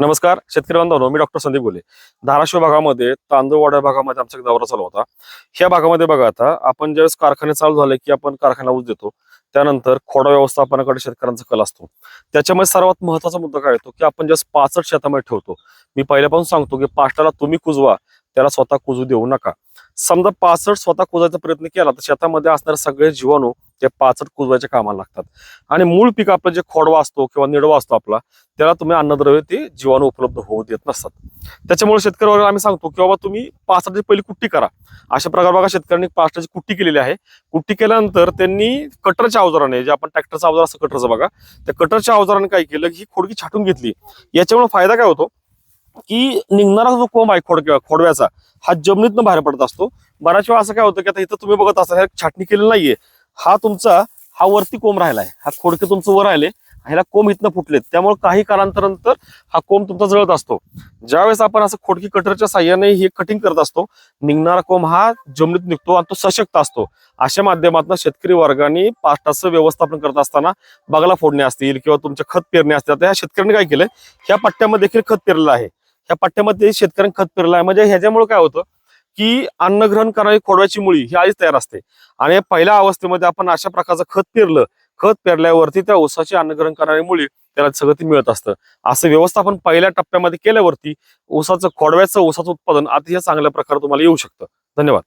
नमस्कार शेतकरी बांधवांनो मी डॉक्टर संदीप गोले. धाराशिव भागामध्ये तांदूळवाडा भागामध्ये आमचा एक दौरा चालू होता. ह्या भागामध्ये बघा आता आपण ज्यावेळेस कारखाने चालू झाले की आपण कारखाना ऊस देतो त्यानंतर खोडा व्यवस्थापनाकडे शेतकऱ्यांचा कल असतो. त्याच्यामध्ये सर्वात महत्त्वाचा मुद्दा काय येतो की आपण ज्यावेळेस पाचट शेतामध्ये ठेवतो मी पहिल्यापासून सांगतो की पाष्टाला तुम्ही कुजवा त्याला स्वतः कुजू देऊ नका. समजा पाचट स्वतः कुजायचा प्रयत्न केला तर शेतामध्ये असणारे सगळे जीवाणू ते पाचट कुजवायच्या कामाला लागतात. आणि मूळ पीक आपलं जे खोडवा असतो किंवा निडवा असतो आपला त्याला तुम्ही अन्नद्रव्य ते जीवाणू उपलब्ध होऊ देत नसतात. त्याच्यामुळे शेतकरी वर्गाला आम्ही सांगतो की बाबा तुम्ही पाचटाची पहिली कुट्टी करा. अशा प्रकार बघा शेतकऱ्यांनी पाचटाची कुट्टी केलेली आहे. कुट्टी केल्यानंतर त्यांनी कटरच्या अवजाराने जे आपण ट्रॅक्टरचा अवजार असं कटरचं बघा त्या कटरच्या अवजाराने काय केलं की ही खोडकी छाटून घेतली. याच्यामुळे फायदा काय होतो की निघणारा जो कोंब आहे खोड खोडव्याचा हा जमिनीतनं बाहेर पडत असतो. बऱ्याच वेळा असं काय होतं की आता इथं तुम्ही बघत असाल ह्या छाटणी केलेली नाहीये. हा तुमचा हा वरती कोंब राहिलाय. हा खोडके तुमचं वर राहिले ह्याला कोंब इथनं फुटलेत. त्यामुळे काही कालांतरानंतर हा कोंब तुमचा जळत असतो. ज्यावेळेस आपण असं खोडकी कटरच्या साह्याने हे कटिंग करत असतो निघणारा कोंब हा जमिनीत निघतो आणि तो सशक्त असतो. अशा माध्यमातून शेतकरी वर्गाने पाष्टाचं व्यवस्थापन करत असताना बागला फोडणे असतील किंवा तुमच्या खत पेरणे असतील आता ह्या शेतकऱ्यांनी काय केलंय? ह्या पट्ट्यामध्ये देखील खत पेरलेलं आहे. ह्या पट्ट्यामध्ये शेतकऱ्यांनी खत पेरलं आहे. म्हणजे ह्याच्यामुळे काय होतं? की अन्न ग्रहण करणारी खोडव्याची मुळी ही आधीच तयार असते. आणि पहिल्या अवस्थेमध्ये आपण अशा प्रकारचं खत पेरलं खत पेरल्यावरती त्या ऊसाची अन्नग्रहण करणारी मुळी त्याला सगळं ते मिळत असतं. असं व्यवस्थापन पहिल्या टप्प्यामध्ये केल्यावरती ऊसाचं खोडव्याचं ऊसाचं उत्पादन अतिशय चांगल्या प्रकारे तुम्हाला येऊ शकतं. धन्यवाद.